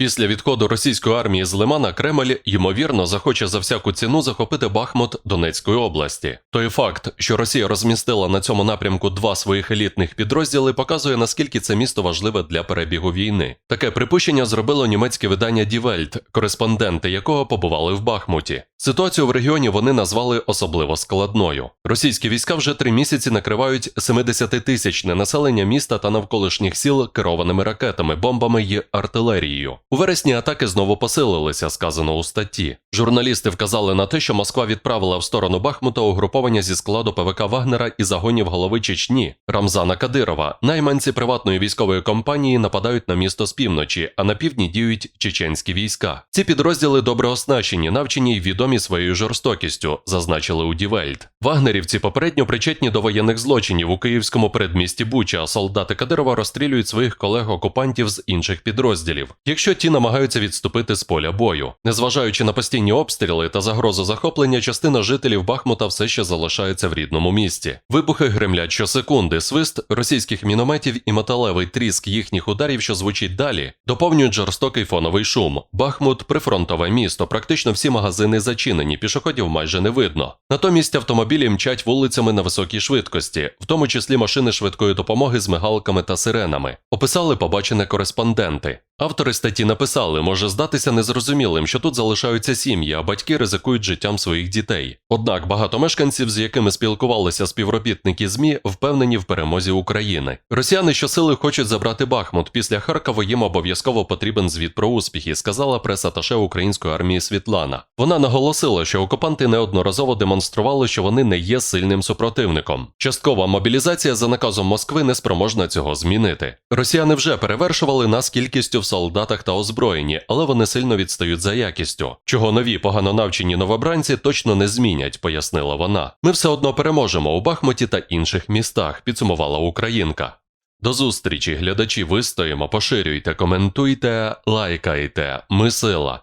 Після відходу російської армії з Лимана Кремль, ймовірно, захоче за всяку ціну захопити Бахмут Донецької області. Той факт, що Росія розмістила на цьому напрямку два своїх елітних підрозділи, показує наскільки це місто важливе для перебігу війни. Таке припущення зробило німецьке видання Welt, кореспонденти якого побували в Бахмуті. Ситуацію в регіоні вони назвали особливо складною. Російські війська вже три місяці накривають 70-тисячне населення міста та навколишніх сіл керованими ракетами, бомбами й артилерією. У вересні атаки знову посилилися, сказано у статті. Журналісти вказали на те, що Москва відправила в сторону Бахмута угруповання зі складу ПВК Вагнера і загонів голови Чечні Рамзана Кадирова. Найманці приватної військової компанії нападають на місто з півночі, а на півдні діють чеченські війська. Ці підрозділи добре оснащені, навчені й відомі своєю жорстокістю, зазначили у Дівельт. Вагнерівці попередньо причетні до воєнних злочинів у київському передмісті Буча, солдати Кадирова розстрілюють своїх колег-окупантів з інших підрозділів, якщо ті намагаються відступити з поля бою. Незважаючи на постійні обстріли та загрозу захоплення, частина жителів Бахмута все ще залишається в рідному місті. Вибухи гремлять щосекунди, свист російських мінометів і металевий тріск їхніх ударів, що звучить далі, доповнюють жорстокий фоновий шум. Бахмут прифронтове місто, практично всі магазини зачинені, пішоходів майже не видно. Натомість автомобілі мчать вулицями на високій швидкості, в тому числі машини швидкої допомоги з мигалками та сиренами. Описали побачене кореспонденти. Автори статті написали, може здатися незрозумілим, що тут залишаються сім'ї, а батьки ризикують життям своїх дітей. Однак багато мешканців, з якими спілкувалися співробітники ЗМІ, впевнені в перемозі України. Росіяни щосили хочуть забрати Бахмут. Після Харкова їм обов'язково потрібен звіт про успіхи, сказала прес-аташе української армії Світлана. Вона наголосила, що окупанти неодноразово демонстрували, що вони не є сильним супротивником. Часткова мобілізація за наказом Москви не спроможна цього змінити. Росіяни вже перевершували нас кількістю в солдатах та озброєнні, але вони сильно відстають за якістю. Чого нові погано навчені новобранці точно не змінять, пояснила вона. Ми все одно переможемо у Бахмуті та інших містах, підсумувала Українка. До зустрічі, глядачі, вистоїмо, поширюйте, коментуйте, лайкайте. Ми сила.